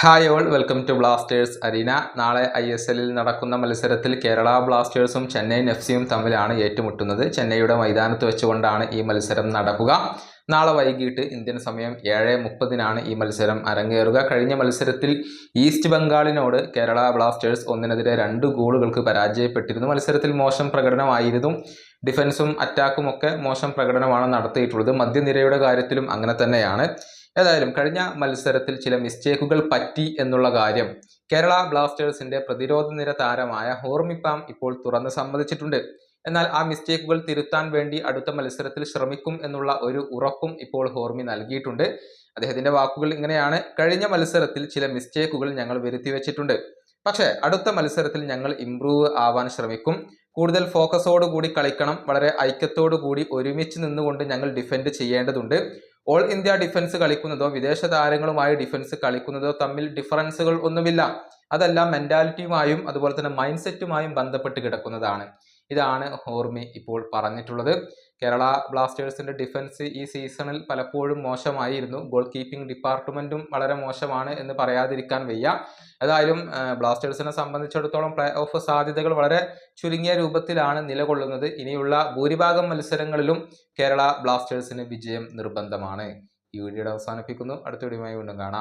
Hi all welcome to Blasters Arena നാളെ I S എല്ലിൽ നടക്കുന്ന മത്സരത്തിൽ കേരള ബ്ലാസ്റ്റേഴ്സും ചെന്നൈയിൻ എഫ് തമ്മിലാണ് ഏറ്റുമുട്ടുന്നത്. ചെന്നൈയുടെ മൈതാനത്ത് വെച്ചുകൊണ്ടാണ് ഈ മത്സരം നടക്കുക. നാളെ വൈകിട്ട് ഇന്ത്യൻ സമയം ഏഴ് മുപ്പതിനാണ് ഈ മത്സരം അരങ്ങേറുക. കഴിഞ്ഞ മത്സരത്തിൽ ഈസ്റ്റ് ബംഗാളിനോട് കേരള ബ്ലാസ്റ്റേഴ്സ് ഒന്നിനെതിരെ രണ്ട് ഗോളുകൾക്ക് പരാജയപ്പെട്ടിരുന്നു. മത്സരത്തിൽ മോശം പ്രകടനമായിരുന്നു. ഡിഫൻസും അറ്റാക്കും ഒക്കെ മോശം പ്രകടനമാണ് നടത്തിയിട്ടുള്ളത്. മധ്യനിരയുടെ കാര്യത്തിലും അങ്ങനെ തന്നെയാണ്. ഏതായാലും കഴിഞ്ഞ മത്സരത്തിൽ ചില മിസ്റ്റേക്കുകൾ പറ്റി എന്നുള്ള കാര്യം കേരള ബ്ലാസ്റ്റേഴ്സിന്റെ പ്രതിരോധ നിര താരമായ ഹോർമിപ്പാം ഇപ്പോൾ തുറന്ന് സമ്മതിച്ചിട്ടുണ്ട്. എന്നാൽ ആ മിസ്റ്റേക്കുകൾ തിരുത്താൻ വേണ്ടി അടുത്ത മത്സരത്തിൽ ശ്രമിക്കും എന്നുള്ള ഒരു ഉറപ്പും ഇപ്പോൾ ഹോർമി നൽകിയിട്ടുണ്ട്. അദ്ദേഹത്തിന്റെ വാക്കുകൾ ഇങ്ങനെയാണ്. കഴിഞ്ഞ മത്സരത്തിൽ ചില മിസ്റ്റേക്കുകൾ ഞങ്ങൾ വരുത്തി വെച്ചിട്ടുണ്ട് പക്ഷേ അടുത്ത മത്സരത്തിൽ ഞങ്ങൾ ഇംപ്രൂവ് ആവാൻ ശ്രമിക്കും. കൂടുതൽ ഫോക്കസോടുകൂടി കളിക്കണം. വളരെ ഐക്യത്തോടു കൂടി ഒരുമിച്ച് നിന്നുകൊണ്ട് ഞങ്ങൾ ഡിഫെൻഡ് ചെയ്യേണ്ടതുണ്ട്. ഓൾ ഇന്ത്യ ഡിഫൻസ് കളിക്കുന്നതോ വിദേശ താരങ്ങളുമായി ഡിഫൻസ് കളിക്കുന്നതോ തമ്മിൽ ഡിഫറൻസുകൾ ഒന്നുമില്ല. അതെല്ലാം മെന്റാലിറ്റിയുമായും അതുപോലെ തന്നെ മൈൻഡ് സെറ്റുമായും ബന്ധപ്പെട്ട് കിടക്കുന്നതാണ്. ഇതാണ് ഹോർമി ഇപ്പോൾ പറഞ്ഞിട്ടുള്ളത്. കേരള ബ്ലാസ്റ്റേഴ്സിന്റെ ഡിഫൻസ് ഈ സീസണിൽ പലപ്പോഴും മോശമായിരുന്നു. ഗോൾ കീപ്പിംഗ് ഡിപ്പാർട്ട്മെന്റും വളരെ മോശമാണ് എന്ന് പറയാതിരിക്കാൻ വയ്യ. ഏതായാലും ബ്ലാസ്റ്റേഴ്സിനെ സംബന്ധിച്ചിടത്തോളം പ്ലേ ഓഫ് സാധ്യതകൾ വളരെ ചുരുങ്ങിയ രൂപത്തിലാണ് നിലകൊള്ളുന്നത്. ഇനിയുള്ള ഭൂരിഭാഗം മത്സരങ്ങളിലും കേരള ബ്ലാസ്റ്റേഴ്സിന് വിജയം നിർബന്ധമാണ്. ഈ വീഡിയോയുടെ അവസാനിപ്പിക്കുന്നു. അടുത്ത വീഡിയോയുമായി വീണ്ടും കാണാം.